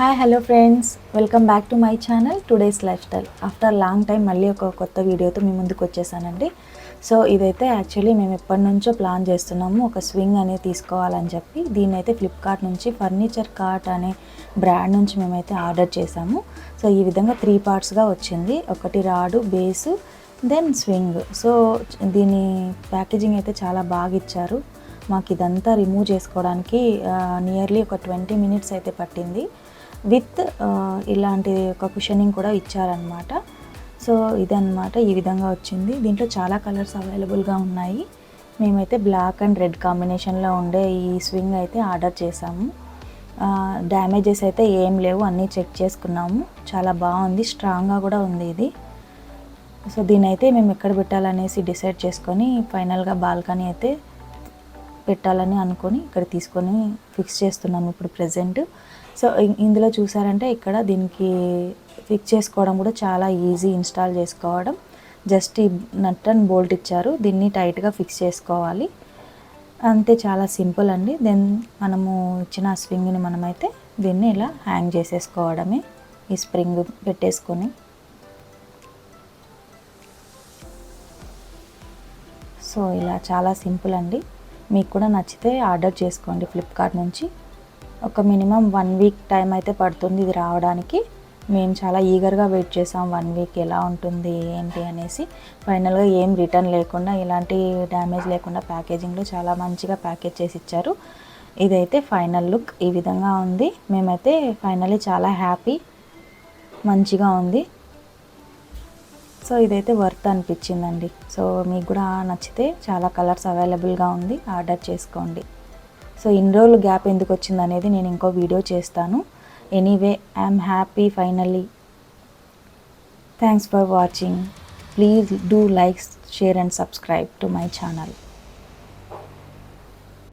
Hi hello friends welcome back to my channel today's lifestyle after long time మళ్ళీ ఒక కొత్త వీడియోతో మీ ముందుకు వచ్చేసానండి. సో ఇదైతే యాక్చువల్లీ మేము ఎప్పటి నుంచో ప్లాన్ చేస్తున్నాము ఒక స్వింగ్ అనేది తీసుకోవాలని చెప్పి. దీన్ని అయితే ఫ్లిప్కార్ట్ నుంచి ఫర్నిచర్ కార్ట్ అనే బ్రాండ్ నుంచి మేమైతే ఆర్డర్ చేసాము సో ఈ విధంగా త్రీ పార్ట్స్గా వచ్చింది. ఒకటి rod base then swing so దీని ప్యాకేజింగ్ అయితే చాలా బాగా ఇచ్చారు. మాకు ఇదంతా రిమూవ్ చేసుకోవడానికి uh, నియర్లీ ఒక ట్వంటీ మినిట్స్ అయితే పట్టింది. విత్ ఇలాంటి ఒక కుషనింగ్ కూడా ఇచ్చారనమాట సో ఇదన్నమాట ఈ విధంగా వచ్చింది. దీంట్లో చాలా కలర్స్ అవైలబుల్గా ఉన్నాయి. మేమైతే బ్లాక్ అండ్ రెడ్ కాంబినేషన్లో ఉండే ఈ స్వింగ్ అయితే ఆర్డర్ చేసాము. డ్యామేజెస్ అయితే ఏం లేవు అన్నీ చెక్ చేసుకున్నాము. చాలా బాగుంది స్ట్రాంగ్గా కూడా ఉంది ఇది. సో దీని అయితే మేము ఎక్కడ పెట్టాలనేసి డిసైడ్ చేసుకొని ఫైనల్గా బాల్కనీ అయితే పెట్టాలని అనుకొని ఇక్కడ తీసుకొని ఫిక్స్ చేస్తున్నాము ఇప్పుడు ప్రజెంట్ సో ఇందులో చూసారంటే ఇక్కడ దీనికి ఫిక్స్ చేసుకోవడం కూడా చాలా ఈజీ ఇన్స్టాల్ చేసుకోవడం. జస్ట్ ఈ నట్ అండ్ బోల్ట్ ఇచ్చారు. దీన్ని టైట్గా ఫిక్స్ చేసుకోవాలి. అంతే చాలా సింపుల్ అండి. దెన్ మనము ఇచ్చిన స్ప్రింగ్ని స్వింగ్ని మనమైతే దీన్ని ఇలా హ్యాంగ్ చేసేసుకోవడమే. ఈ స్ప్రింగ్ పెట్టేసుకొని. సో ఇలా చాలా సింపుల్ అండి. మీకు కూడా నచ్చితే ఆర్డర్ చేసుకోండి ఫ్లిప్కార్ట్ నుంచి. ఒక మినిమం వన్ వీక్ టైం అయితే పడుతుంది ఇది రావడానికి. మేము చాలా ఈగర్గా వెయిట్ చేసాం వన్ వీక్ ఎలా ఉంటుంది ఏంటి అనేసి. ఫైనల్గా ఏం రిటర్న్ లేకుండా ఎలాంటి డ్యామేజ్ లేకుండా ప్యాకేజింగ్లో చాలా మంచిగా ప్యాకేజ్ చేసి ఇచ్చారు. ఇదైతే ఫైనల్ లుక్ ఈ విధంగా ఉంది. మేమైతే ఫైనల్లీ చాలా హ్యాపీ మంచిగా ఉంది. సో ఇదైతే వర్త్ అనిపించిందండి. సో మీకు కూడా నచ్చితే చాలా కలర్స్ అవైలబుల్గా ఉంది ఆర్డర్ చేసుకోండి. సో ఇన్ని రోజులు గ్యాప్ ఎందుకు వచ్చింది అనేది నేను ఇంకో వీడియో చేస్తాను. Anyway I'm happy finally. Thanks for watching. Please do like share and subscribe to my channel.